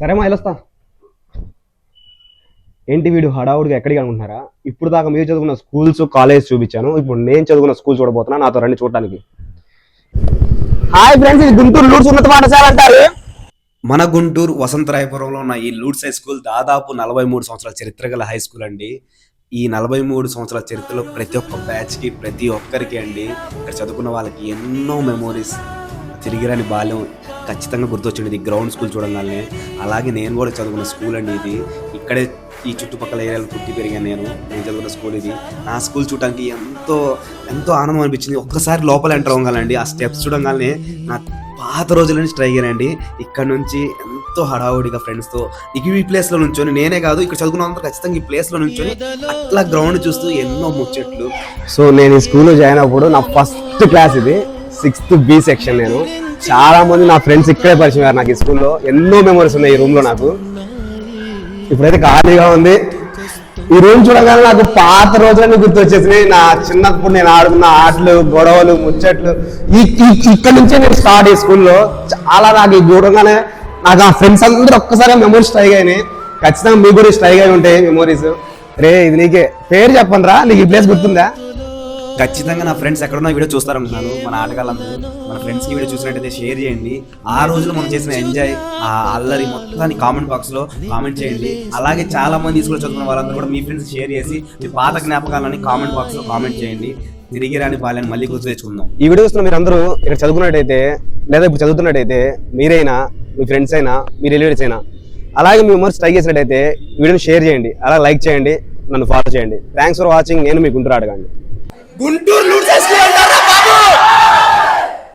సరే మా వెళ్ళొస్తా ఏంటి వీడు హడావుడిగా ఎక్కడికి అనుకుంటున్నారా? ఇప్పుడు దాకా మీరు చదువుకున్న స్కూల్స్ కాలేజ్ చూపించాను. ఇప్పుడు నేను చదువుకున్న స్కూల్ చూడబోతున్నా నాతో రండి చూడడానికి హాయ్ ఫ్రెండ్స్ ఇది గుంటూరు లూడ్స్ ఉన్నత పాఠశాల అంటారు. మన గుంటూరు వసంతరాయపురంలో ఉన్న ఈ లూడ్స్ హై స్కూల్ దాదాపు నలభై మూడు సంవత్సరాల చరిత్ర గల హై స్కూల్ అండి. ఈ నలభై మూడు సంవత్సరాల చరిత్రలో ప్రతి ఒక్క బ్యాచ్కి ప్రతి ఒక్కరికి అండి ఇక్కడ చదువుకున్న వాళ్ళకి ఎన్నో మెమోరీస్ తిరిగిరాని బాల్యం. ఖచ్చితంగా గుర్తొచ్చింది ఇది గ్రౌండ్ స్కూల్ చూడగానే. అలాగే నేను కూడా చదువుకున్న స్కూల్ అండి ఇది. ఇక్కడే ఈ చుట్టుపక్కల ఏరియాలో పుట్టి పెరిగాను నేను. నేను చదువుకున్న స్కూల్ ఇది. నా స్కూల్ చూడడానికి ఎంతో ఎంతో ఆనందం అనిపించింది. ఒక్కసారి లోపల ఎంటర్ అవ్వగలండి. ఆ స్టెప్స్ చూడగానే నా పాత రోజుల నుంచి ట్రై చేయనండి ఇక్కడ నుంచి ఎంతో హడావుడిగా ఫ్రెండ్స్తో ఇక ఈ ప్లేస్లో నుంచొని నేనే కాదు ఇక్కడ చదువుకున్నంత ఖచ్చితంగా ఈ ప్లేస్లో నుంచొని అట్లా గ్రౌండ్ చూస్తూ ఎన్నో ముచ్చట్లు. సో నేను ఈ స్కూల్లో జాయిన్ అప్పుడు నా ఫస్ట్ క్లాస్ ఇది. సిక్స్త్ బి సెక్షన్ నేను. చాలా మంది నా ఫ్రెండ్స్ ఇక్కడే పరిచయం అయ్యారు నాకు ఈ స్కూల్లో. ఎన్నో మెమరీస్ ఉన్నాయి ఈ రూమ్లో నాకు. ఇప్పుడైతే ఖాళీగా ఉంది. ఈ రూమ్ చూడగానే నాకు పాత రోజులన్నీ గుర్తొచ్చేసినాయి. నా చిన్నప్పుడు నేను ఆడుకున్న ఆటలు గొడవలు ముచ్చట్లు. ఈ ఇక్కడ నుంచే నేను స్టార్ట్ ఈ స్కూల్లో. చాలా నాకు దూరంగానే నాకు ఆ ఫ్రెండ్స్ అందరూ ఒక్కసారి మెమరీస్ స్ట్రైక్ అయినాయి. ఖచ్చితంగా మీకు గురించి స్ట్రైక్ అయి ఉంటాయి మెమరీస్ రే ఇది నీకే. పేరు చెప్పండి రా నీకు ఈ ప్లేస్ గుర్తుందా? ఖచ్చితంగా నా ఫ్రెండ్స్ ఎక్కడున్నా వీడియో చూస్తారనుకున్నాను మన ఆటగాళ్ళందరూ. మన ఫ్రెండ్స్కి వీడియో చూసినట్టయితే షేర్ చేయండి. ఆ రోజులో మనం చేసిన ఎంజాయ్ ఆ అల్లరి మొత్తాన్ని కామెంట్ బాక్స్లో కామెంట్ చేయండి. అలాగే చాలా మంది స్కూల్ చదువుకున్న వాళ్ళందరూ కూడా మీ ఫ్రెండ్స్ షేర్ చేసి మీ పాత జ్ఞాపకాలని కామెంట్ బాక్స్లో కామెంట్ చేయండి. తిరిగి రాని బాల్యాన్ని మళ్ళీ గుర్తు తెచ్చుకుందాం. ఈ వీడియో చూస్తున్న మీరు అందరూ ఇక్కడ చదువుకున్నట్టయితే లేదా ఇప్పుడు చదువుతున్నట్టయితే మీరైనా మీ ఫ్రెండ్స్ అయినా మీ రిలేటివ్స్ అయినా అలాగే మీ మెంబర్స్ ట్రై చేసినట్టయితే వీడియోని షేర్ చేయండి. అలాగే లైక్ చేయండి నన్ను ఫాలో చేయండి. థ్యాంక్స్ ఫర్ వాచింగ్ నేను మీ గుంటూరు ఆడగాండి గుంటూరు నుంచి